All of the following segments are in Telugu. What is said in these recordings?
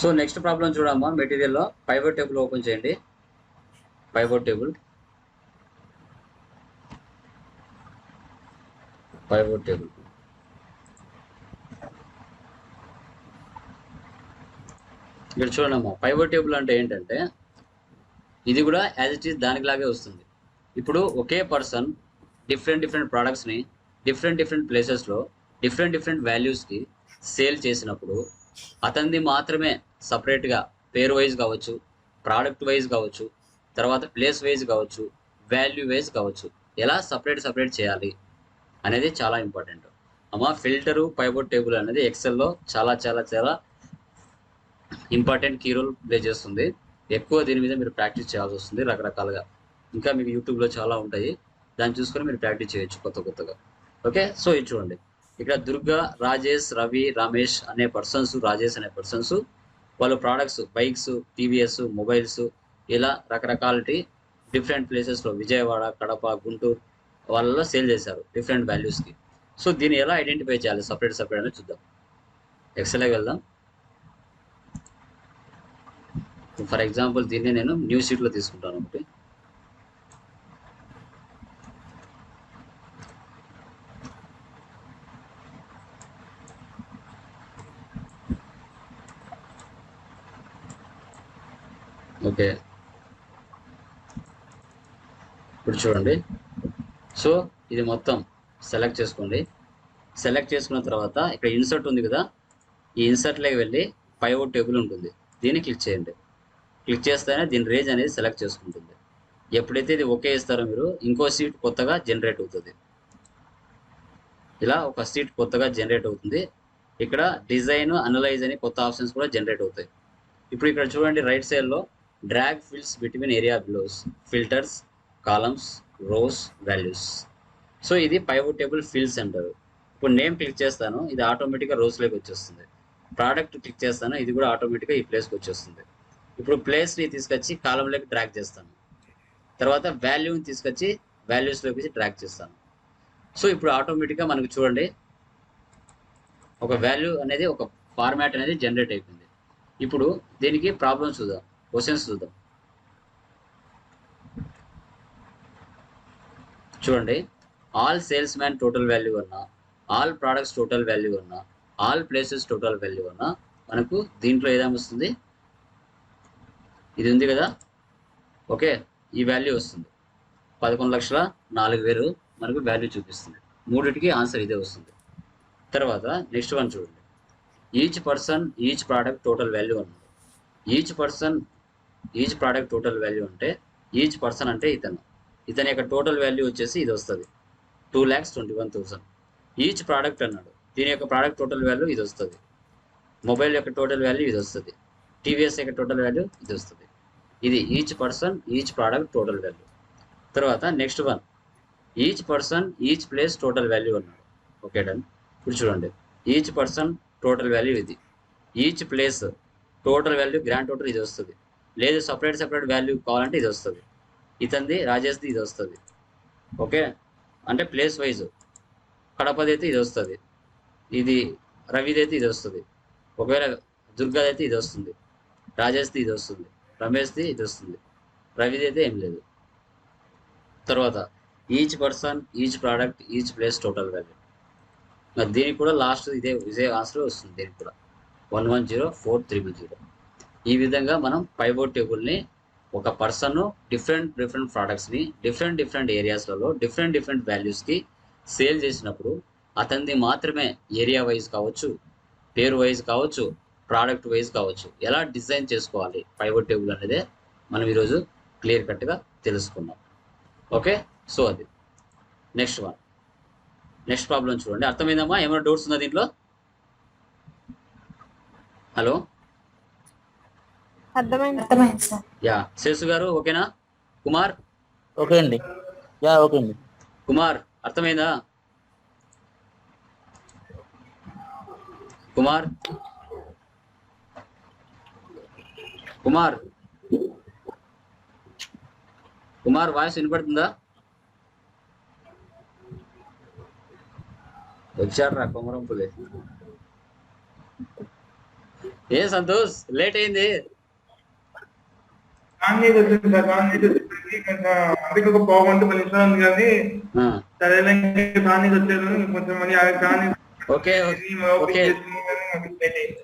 సో నెక్స్ట్ ప్రాబ్లం చూడమ్మా మెటీరియల్లో పైవర్ టేబుల్ ఓపెన్ చేయండి. పైవర్ టేబుల్ పైవర్ టేబుల్ ఇక్కడ చూడండి పైవర్ టేబుల్ అంటే ఏంటంటే ఇది కూడా యాజ్ ఇట్ ఈస్ దానికిలాగే వస్తుంది. ఇప్పుడు ఒకే పర్సన్ డిఫరెంట్ డిఫరెంట్ ప్రోడక్ట్స్ని డిఫరెంట్ డిఫరెంట్ ప్లేసెస్లో డిఫరెంట్ డిఫరెంట్ వాల్యూస్కి సేల్ చేసినప్పుడు అతనిది మాత్రమే సపరేట్గా పేరు వైజ్ కావచ్చు ప్రోడక్ట్ వైజ్ కావచ్చు తర్వాత ప్లేస్ వైజ్ కావచ్చు వాల్యూ వైజ్ కావచ్చు. ఎలా సపరేట్ సపరేట్ చేయాలి అనేది చాలా ఇంపార్టెంట్ అమ్మ ఫిల్టరు పైబోర్డ్ టేబుల్ అనేది ఎక్సెల్లో చాలా చాలా చాలా ఇంపార్టెంట్ కీ రోల్ ప్లే చేస్తుంది. ఎక్కువ దీని మీద మీరు ప్రాక్టీస్ చేయాల్సి వస్తుంది రకరకాలుగా. ఇంకా మీకు యూట్యూబ్లో చాలా ఉంటాయి. దాన్ని చూసుకొని మీరు ప్రాక్టీస్ చేయొచ్చు కొత్త కొత్తగా. ఓకే సో ఇది చూడండి. ఇక్కడ దుర్గా రాజేష్ రవి రమేష్ అనే పర్సన్స్ రాజేష్ అనే పర్సన్స్ వాళ్ళు ప్రోడక్ట్స్ బైక్స్ టీవీఎస్ మొబైల్స్ ఇలా రకరకాలటి డిఫరెంట్ ప్లేసెస్లో విజయవాడ కడప గుంటూరు వాళ్ళలో సేల్ చేశారు డిఫరెంట్ వాల్యూస్కి సో దీన్ని ఎలా ఐడెంటిఫై చేయాలి? సపరేట్ సపరేట్ అని చూద్దాం. ఎక్సెల్కి వెళ్దాం. ఫర్ ఎగ్జాంపుల్ దీన్ని నేను న్యూ షీట్లో తీసుకుంటాను ఒకటి. ఓకే. ఇప్పుడు చూడండి. సో ఇది మొత్తం సెలెక్ట్ చేసుకోండి. సెలెక్ట్ చేసుకున్న తర్వాత ఇక్కడ ఇన్సర్ట్ ఉంది కదా? ఈ ఇన్సర్ట్లోకి వెళ్ళి పైవోట్ టేబుల్ ఉంటుంది. దీన్ని క్లిక్ చేయండి. క్లిక్ చేస్తేనే దీని రేంజ్ అనేది సెలెక్ట్ చేసుకుంటుంది. ఎప్పుడైతే ఇది ఓకే ఇస్తారో మీరు ఇంకో సీట్ కొత్తగా జనరేట్ అవుతుంది. ఇలా ఒక సీట్ కొత్తగా జనరేట్ అవుతుంది. ఇక్కడ డిజైన్ అనలైజ్ అని కొత్త ఆప్షన్స్ కూడా జనరేట్ అవుతాయి. ఇప్పుడు ఇక్కడ చూడండి రైట్ సైడ్లో drag fills between area below filters columns rows, values. So ఇది పైవోట్ టేబుల్ ఫిల్స్ అంటారు. ఇప్పుడు నేమ్ క్లిక్ చేస్తాను ఇది ఆటోమేటిక్గా రోస్లోకి వచ్చేస్తుంది. ప్రోడక్ట్ క్లిక్ చేస్తాను ఇది కూడా ఆటోమేటిక్గా ఈ ప్లేస్కి వచ్చేస్తుంది. ఇప్పుడు ప్లేస్ని తీసుకొచ్చి కాలంలోకి ట్రాక్ చేస్తాను. తర్వాత వాల్యూని తీసుకొచ్చి వాల్యూస్లోకి ట్రాక్ చేస్తాను. సో ఇప్పుడు ఆటోమేటిక్గా మనకు చూడండి. ఒక వాల్యూ అనేది ఒక ఫార్మాట్ అనేది జనరేట్ అయిపోయింది. ఇప్పుడు దీనికి ప్రాబ్లమ్స్ చూద్దాం. క్వశ్చన్స్ చూద్దాం. చూడండి all salesman total value ఉన్నా ఆల్ ప్రోడక్ట్స్ టోటల్ వాల్యూ అన్నా ఆల్ ప్లేసెస్ టోటల్ వాల్యూ అన్నా మనకు దీంట్లో ఏదేమొస్తుంది ఇది ఉంది కదా? ఓకే ఈ వాల్యూ వస్తుంది. పదకొండు లక్షల నాలుగు వేలు మనకు వాల్యూ చూపిస్తుంది. మూడిటికి ఆన్సర్ ఇదే వస్తుంది. తర్వాత నెక్స్ట్ వన్ చూడండి. Each person each product total value అన్నాడు each person each product total value అంటే ఈచ్ పర్సన్ అంటే ఇతను. ఇతని యొక్క టోటల్ వాల్యూ వచ్చేసి ఇది వస్తుంది. Two lakhs twenty one thousand each product అన్నాడు. దీని యొక్క ప్రోడక్ట్ టోటల్ వాల్యూ ఇది వస్తుంది. మొబైల్ యొక్క టోటల్ వాల్యూ ఇది వస్తుంది. టీవీఎస్ యొక్క టోటల్ వాల్యూ ఇది వస్తుంది. ఇది each person each product total value తర్వాత next one each person each place total value అన్నాడు. ఓకే డన్ ఇప్పుడు చూడండి. ఈచ్ పర్సన్ టోటల్ వాల్యూ ఇది. Each place total value grand total ఇది వస్తుంది. లేదు సపరేట్ సపరేట్ వాల్యూ కావాలంటే ఇది వస్తుంది. ఇతంది రాజేష్ది ఇది వస్తుంది. ఓకే? అంటే ప్లేస్ వైజ్ కడపది అయితే ఇది వస్తుంది. ఇది రవిది అయితే ఇది వస్తుంది. ఒకవేళ దుర్గాది అయితే ఇది వస్తుంది. రాజేష్ది ఇది వస్తుంది. రమేష్ది ఇది వస్తుంది. రవిది అయితే ఏం లేదు. తర్వాత each person each product each place total value దీనికి కూడా లాస్ట్ ఇదే ఇదే ఆన్సర్ వస్తుంది దీనికి కూడా. One one zero four triple zero ఈ విధంగా మనం పైబోర్డ్ టేబుల్ని ఒక పర్సన్ డిఫరెంట్ డిఫరెంట్ ప్రోడక్ట్స్ని డిఫరెంట్ డిఫరెంట్ ఏరియాస్లలో డిఫరెంట్ డిఫరెంట్ వాల్యూస్కి సేల్ చేసినప్పుడు అతనిది మాత్రమే ఏరియా వైజ్ కావచ్చు పేరు వైజ్ కావచ్చు ప్రోడక్ట్ వైజ్ కావచ్చు. ఎలా డిజైన్ చేసుకోవాలి పైబోర్డ్ టేబుల్ అనేది మనం ఈరోజు క్లియర్ కట్గా తెలుసుకున్నాం ఓకే సో అది. నెక్స్ట్ వన్ నెక్స్ట్ ప్రాబ్లం చూడండి. అర్థమైందమ్మా? ఏమైనా డౌట్స్ ఉందా దీంట్లో? హలో అర్థమైంది. అర్థమైంది సార్. యా శేషు గారు ఓకేనా? కుమార్? ఓకే అండి. యా ఓకే అండి. కుమార్ అర్థమైందా? కుమార్? కుమార్? కుమార్ వాయిస్ వినపడుతుందా? వచ్చాడు రా కొమరం పులి ఏం సంతోష్ లేట్ అయింది. వచ్చింది సార్ వచ్చేసరికి కొంచెం అందుకే ఒక పావు గంట పది నిమిషాలు ఉంది కానీ కొంచెం okay okay.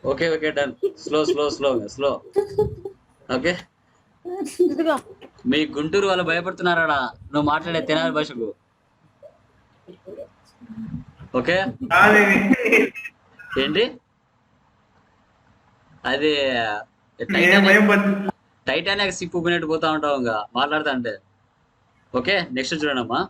Okay okay done. Slow slow slow slow. Okay. మీ గుంటూరు వాళ్ళు భయపడుతున్నారా నువ్వు మాట్లాడే తెనాలి భాషకు. ఓకే. ఏంటి? అది టైటానిక్ సిప్పు పోయినట్టు పోతా ఉంటావు ఇంకా మాట్లాడుతా అంటే. ఓకే నెక్స్ట్ చూడండి అమ్మా